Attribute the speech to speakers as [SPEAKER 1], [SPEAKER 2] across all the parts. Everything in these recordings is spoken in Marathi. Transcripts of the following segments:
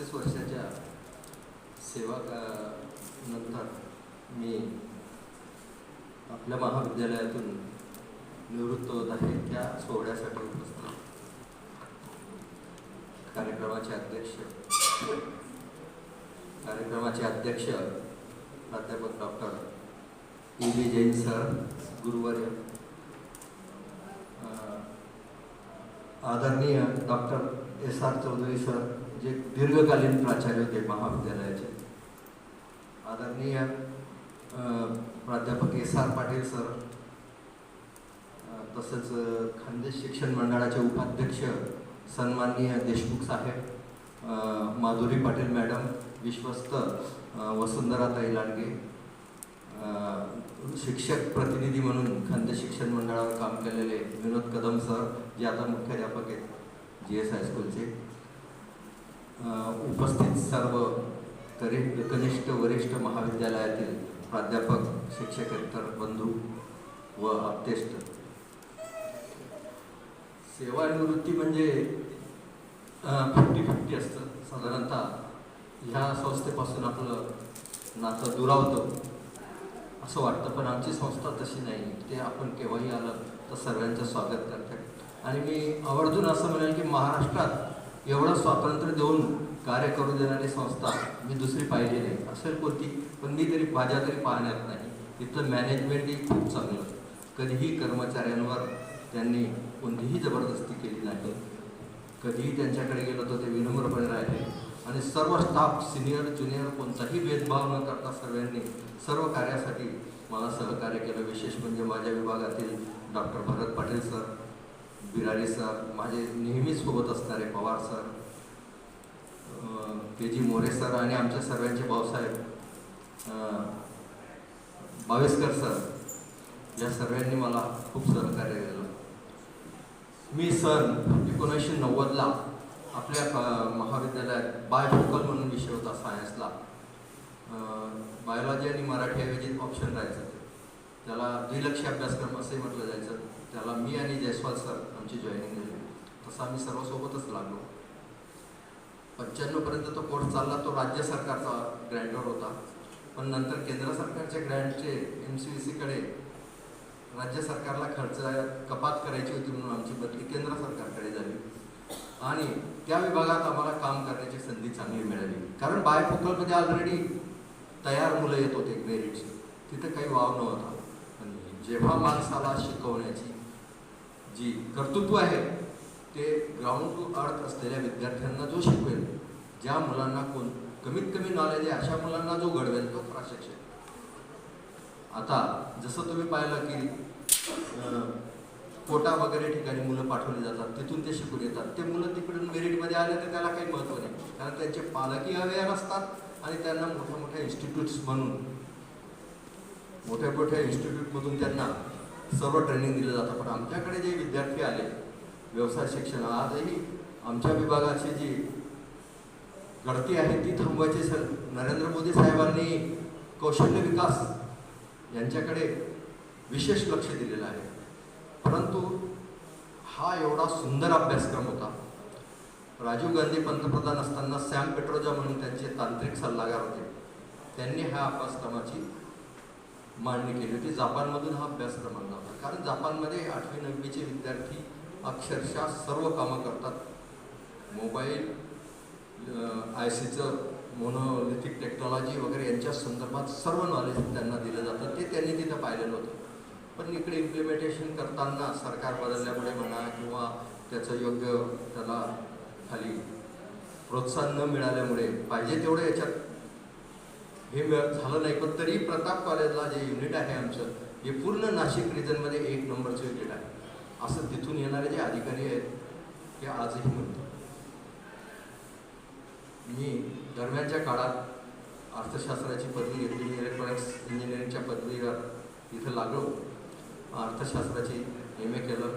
[SPEAKER 1] पस्तीस वर्षाच्या सेवा का नंतर मी आपल्या महाविद्यालयातून निवृत्त होत आहे. त्या सोहळ्यासाठी उपस्थित. कार्यक्रमाचे अध्यक्ष कार्यक्रमाचे अध्यक्ष प्राध्यापक doctor E. B. Jain sir गुरुवारी आदरणीय doctor S R Chaudhari sir जे दीर्घकालीन प्राचार्य होते महाविद्यालयाचे. आदरणीय प्राध्यापक एस आर पाटील सर तसंच खानदेश शिक्षण मंडळाचे उपाध्यक्ष सन्माननीय देशमुख साहेब माधुरी पाटील मॅडम विश्वस्त वसुंधरा वसुंधराताई लांडगे शिक्षक प्रतिनिधी म्हणून खंत शिक्षण मंडळावर काम केलेले विनोद कदम सर जे आता मुख्याध्यापक आहेत जी एस हायस्कूलचे उपस्थित सर्व करी कनिष्ठ वरिष्ठ महाविद्यालयातील प्राध्यापक शिक्षकेतर बंधू व आप्तेष्ट. सेवानिवृत्ती म्हणजे फिफ्टी फिफ्टी असतं. साधारणतः ह्या संस्थेपासून आपलं नातं दुरावतं. असं वाटतं पण आमची संस्था तशी नाही. ते आपण केव्हाही आलं तर सर्वांचं स्वागत करतात. आणि मी आवर्जून असं म्हणेल की महाराष्ट्रात एवढं स्वातंत्र्य देऊन कार्य करू देणारी संस्था मी दुसरी पाहिली नाही. असेल कोणती पण मी तरी माझ्या तरी पाहण्यात नाही. तिथलं मॅनेजमेंटही खूप चांगलं कधीही कर्मचाऱ्यांवर त्यांनी कोणतीही जबरदस्ती केली नाही. कधीही त्यांच्याकडे गेलो तर ते विनम्रपणे राहिले. आणि सर्व स्टाफ सिनियर ज्युनियर कोणताही भेदभाव न करता सर्वांनी सर्व कार्यासाठी मला सहकार्य केलं. विशेष म्हणजे माझ्या विभागातील doctor Bharat Patil sir Birari sir माझे नेहमीच सोबत असणारे Pawar sir K G More sir आणि आमच्या सर्वांचे भाऊसाहेब अं, बावेस्कर सर या सर्वांनी मला खूप सहकार्य केलं. मी सन एकोणीसशे नव्वदला आपल्या महाविद्यालयात बायफोकल म्हणून विषय होता सायन्सला बायोलॉजी आणि मराठी ऐवजी ऑप्शन राहायचं. त्याला द्विलक्ष अभ्यासक्रम असे म्हटलं जायचं. त्याला मी आणि जयस्वाल सर आमची जॉईनिंग झाली. तसं आम्ही सर्वसोबतच लागलो. पंच्याण्णवपर्यंत तो कोर्स चालला. तो राज्य सरकारचा ग्रँटवर होता. पण नंतर केंद्र सरकारच्या ग्रँटचे एम सी व्ही सीकडे राज्य सरकारला खर्च कपात करायची होती म्हणून आमची बदली केंद्र सरकारकडे झाली. आणि त्या विभागात आम्हाला काम करण्याची संधी चांगली मिळाली. कारण बायफोकलमध्ये ऑलरेडी तयार मुलं येत होते मेरिटची तिथं काही वाव नव्हता. आणि जेव्हा माणसाला शिकवण्याची जी कर्तृत्व आहे ते ग्राउंड टू अर्थ असलेल्या विद्यार्थ्यांना जो शिकवेल ज्या मुलांना कोण कमीत कमी नॉलेज आहे अशा मुलांना जो घडवेल तो प्रशिक्षक. आता जसं तुम्ही पाहिलं की कोटा वगैरे ठिकाणी मुलं पाठवली जातात तिथून ते शिकून येतात. ते मुलं तिकडून मेरिटमध्ये आले तर त्याला काही महत्त्व नाही. कारण त्यांचे पालकही अवेअर असतात आणि त्यांना मोठ्या मोठ्या इन्स्टिट्यूट्स म्हणून मोठ्या मोठ्या इन्स्टिट्यूटमधून त्यांना सर्व ट्रेनिंग दिलं जातं. पण आमच्याकडे जे विद्यार्थी आले व्यवसाय शिक्षण आजही आमच्या विभागाची जी गळती आहे ती थांबवायची सर नरेंद्र मोदी साहेबांनी कौशल्य विकास यांच्याकडे विशेष लक्ष दिलेलं आहे. परंतु हा एवढा सुंदर अभ्यासक्रम होता. राजीव गांधी पंतप्रधान असताना सॅम पेट्रोजा म्हणून त्यांचे तांत्रिक सल्लागार होते. त्यांनी ह्या अभ्यासक्रमाची मांडणी केली होती. जापानमधून हा अभ्यासक्रम आणला होता. कारण जापानमध्ये आठवी नववीचे विद्यार्थी अक्षरशः सर्व कामं करतात. मोबाईल आय सीचं मोनोलिथिक टेक्नॉलॉजी वगैरे यांच्या संदर्भात सर्व नॉलेज त्यांना दिलं जातं. ते त्यांनी तिथं पाहिलेलं होतं. पण इकडे इम्प्लिमेंटेशन करताना सरकार बदलल्यामुळे म्हणा किंवा त्याचं योग्य त्याला खाली प्रोत्साहन न मिळाल्यामुळे पाहिजे तेवढं याच्यात हे झालं नाही. पण तरी प्रताप कॉलेजला जे युनिट आहे आमचं हे पूर्ण नाशिक रिजनमध्ये एक नंबरचं युनिट आहे. असं तिथून येणारे जे अधिकारी आहेत ते आजही म्हणतो मी दरम्यानच्या काळात अर्थशास्त्राची पदवी घेतली इलेक्ट्रॉनिक्स इंजिनिअरिंगच्या पदवीवर इथं लागलो. अर्थशास्त्राची एम ए केलं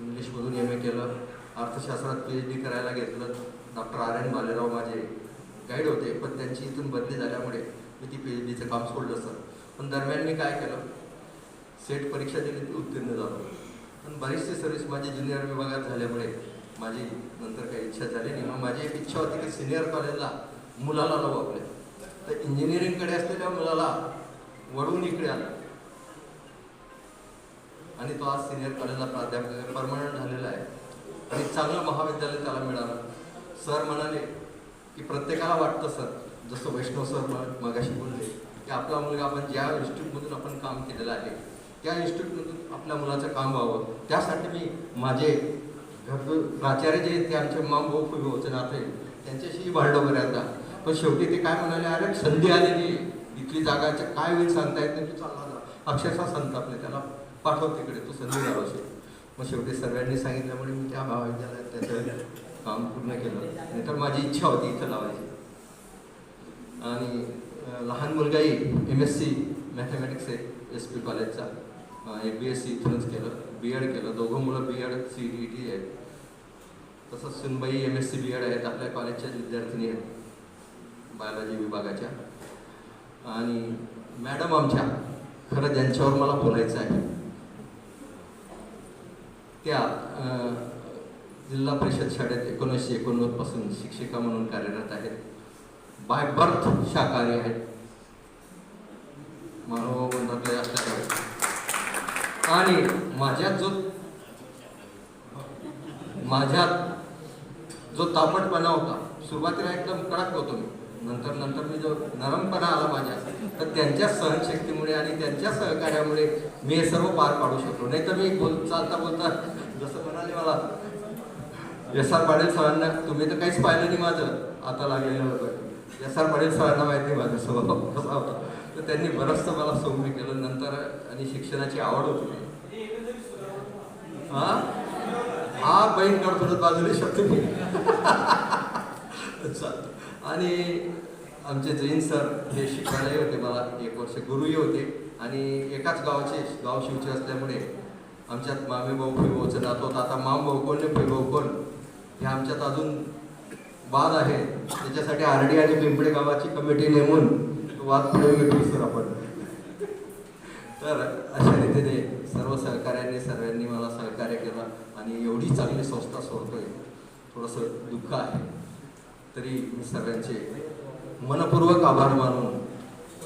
[SPEAKER 1] इंग्लिशमधून एम ए केलं अर्थशास्त्रात पी एच डी करायला घेतलं. डॉक्टर आर एन भालेराव माझे गाईड होते पण त्यांची इथून बदली झाल्यामुळे मी ती पी एच डीचं काम सोडलं सर पण दरम्यान मी काय केलं? सेट परीक्षा दिली ती उत्तीर्ण झालो. पण बरीचशी सर्व्हिस माझी ज्युनियर विभागात झाल्यामुळे माझी नंतर काही इच्छा झाली नाही. मग माझी एक इच्छा होती की सिनियर कॉलेजला मुलाला लावू आपल्या. तर इंजिनिअरिंगकडे असलेल्या मुलाला वळवून इकडे आला. आणि तो आज सिनियर कॉलेजला प्राध्यापक परमनंट झालेला आहे. आणि चांगलं महाविद्यालय त्याला मिळालं. सर म्हणाले की प्रत्येकाला वाटतं सर जसं वैष्णव सर मगाशी बोलले की आपला मुलगा आपण ज्या इन्स्टिट्यूटमधून आपण काम केलेलं आहे त्या इन्स्टिट्यूटमधून आपल्या मुलाचं काम व्हावं. त्यासाठी मी माझे घर प्राचार्य जे आहेत ते आमचे माम भाऊ फुले होते नाते त्यांच्याशी भांडं बऱ्याचदा पण शेवटी ते काय म्हणाले अरे संधी आलेली इथली जागाच्या काय होईल सांगता येत नाही. तू चालला जा. अक्षरशः संतापले त्याला. पाठव तिकडे तू संधी द्यावशी मग शेवटी सर्वांनी सांगितल्यामुळे मी त्या महाविद्यालयात त्याचं काम पूर्ण केलं. नाहीतर माझी इच्छा होती इथं लावायची. आणि लहान मुलगाही एम एस सी मॅथमॅटिक्स आहे एस पी कॉलेजचा एम बी एस सी इथूनच केलं बी एड केलं. दोघं मुलं B Ed C D T आहेत. तसंच सुनबाई M S C B Ed आहेत आपल्या कॉलेजच्या विद्यार्थिनी आहेत बायोलॉजी विभागाच्या. आणि मॅडम आमच्या खरं ज्यांच्यावर मला बोलायचं आहे त्या जिल्हा परिषद शाळेत एकोणीसशे एकोणनव्वदपासून शिक्षिका म्हणून कार्यरत आहेत. बाय बर्थ शाकाहारी आहेत. मानव असल्यामुळे आणि माझ्यात जो माझ्यात जो तापटपणा होता सुरुवातीला एकदम कडक होतो मी. नंतर नंतर मी जो नरमपणा आला माझ्या तर त्यांच्या सहनशक्तीमुळे आणि त्यांच्या सहकार्यामुळे मी हे सर्व पार पाडू शकलो. नाही तर मी बोल चालता बोलता जसं म्हणाले मला एस आर पाटील सरांना तुम्ही तर काहीच पाहिलं नाही माझं. आता लागलेलं होतं. एस आर पाटील सरांना माहिती माझा स्वभाव कसा होता. तर त्यांनी बरंचसं मला सौम्य केलं. नंतर आणि शिक्षणाची आवड होती. हा? हा बहीण करतो बाजूला शकतो मी चालतं. आणि आमचे जैन सर हे शिकणारे होते मला. एक वर्ष गुरुही होते. आणि एकाच गावाचे गाव शिवचे असल्यामुळे आमच्यात मामे भाऊ फुईभाऊचं नात होतं. आता माम भाऊ कोण नाही फुईभाऊ कोण? हे आमच्यात अजून वाद आहे. त्याच्यासाठी आरडी आणि पिंपळे गावाची कमिटी नेमून वाद पुढे घेतो सर आपण. तर अशा रीतीने सर्व सहकार्यांनी सर्वांनी मला सहकार्य केलं आणि एवढी चांगली संस्था सोडतोय. थोडंसं दुःख आहे. तरी मी सर्वांचे मनपूर्वक आभार मानून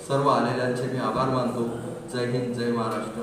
[SPEAKER 1] सर्व आलेल्यांचे मी आभार मानतो. जय हिंद जय महाराष्ट्र.